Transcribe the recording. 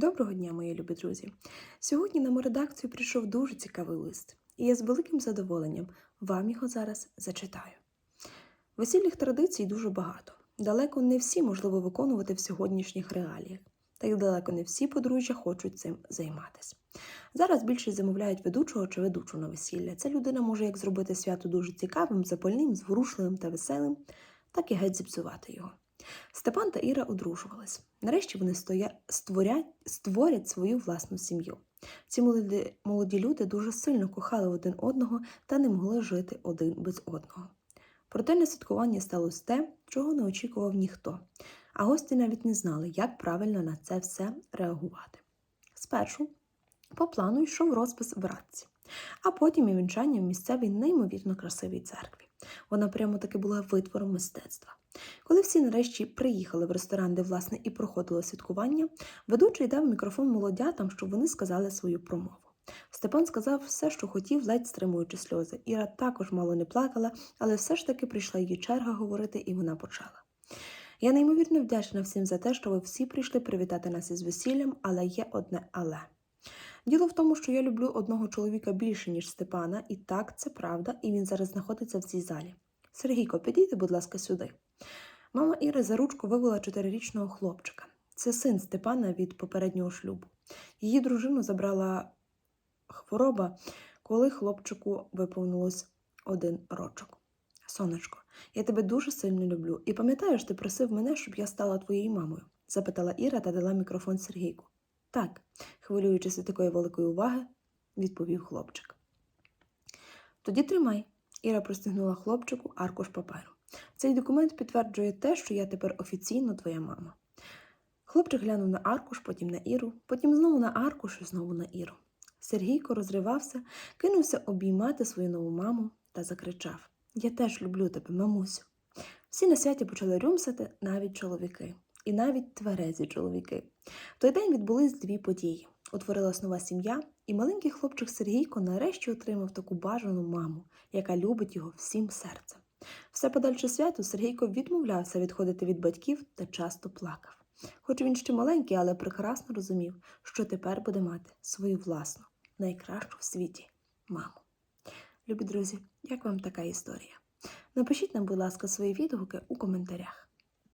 Доброго дня, мої любі друзі! Сьогодні на мою редакцію прийшов дуже цікавий лист, і я з великим задоволенням вам його зараз зачитаю. Весільних традицій дуже багато. Далеко не всі можливо виконувати в сьогоднішніх реаліях, та й далеко не всі подружжя хочуть цим займатися. Зараз більшість замовляють ведучого чи ведучу на весілля. Ця людина може як зробити свято дуже цікавим, запальним, зворушливим та веселим, так і геть зіпсувати його. Степан та Іра одружувались. Нарешті вони стоя... створять... створять свою власну сім'ю. Ці молоді... молоді люди дуже сильно кохали один одного та не могли жити один без одного. Проте на святкуванні сталося те, чого не очікував ніхто, а гості навіть не знали, як правильно на це все реагувати. Спершу по плану йшов розпис в Радці, а потім і вінчання в місцевій неймовірно красивій церкві. Вона прямо таки була витвором мистецтва. Коли всі нарешті приїхали в ресторан, де власне і проходило святкування, ведучий дав мікрофон молодятам, щоб вони сказали свою промову. Степан сказав все, що хотів, ледь стримуючи сльози. Іра також мало не плакала, але все ж таки прийшла її черга говорити, і вона почала. Я неймовірно вдячна всім за те, що ви всі прийшли привітати нас із весіллям, але є одне але. Діло в тому, що я люблю одного чоловіка більше, ніж Степана, і так, це правда, і він зараз знаходиться в цій залі. Сергійко, підійди, будь ласка, сюди. Мама Іри за ручку вивела чотирирічного хлопчика. Це син Степана від попереднього шлюбу. Її дружину забрала хвороба, коли хлопчику виповнилось один рочок. Сонечко, я тебе дуже сильно люблю. І пам'ятаєш, ти просив мене, щоб я стала твоєю мамою? запитала Іра та дала мікрофон Сергійку. Так, хвилюючись від такої великої уваги, відповів хлопчик. Тоді тримай. Іра простягнула хлопчику аркуш паперу. Цей документ підтверджує те, що я тепер офіційно твоя мама. Хлопчик глянув на аркуш, потім на Іру, потім знову на аркуш і знову на Іру. Сергійко розривався, кинувся обіймати свою нову маму та закричав: Я теж люблю тебе, мамусю. Всі на святі почали рюмсати навіть чоловіки, і навіть тверезі чоловіки. В той день відбулись дві події. Утворилась нова сім'я, і маленький хлопчик Сергійко нарешті отримав таку бажану маму, яка любить його всім серцем. Все подальше свято Сергійко відмовлявся відходити від батьків та часто плакав. Хоч він ще маленький, але прекрасно розумів, що тепер буде мати свою власну, найкращу в світі маму. Любі друзі, як вам така історія? Напишіть нам, будь ласка, свої відгуки у коментарях.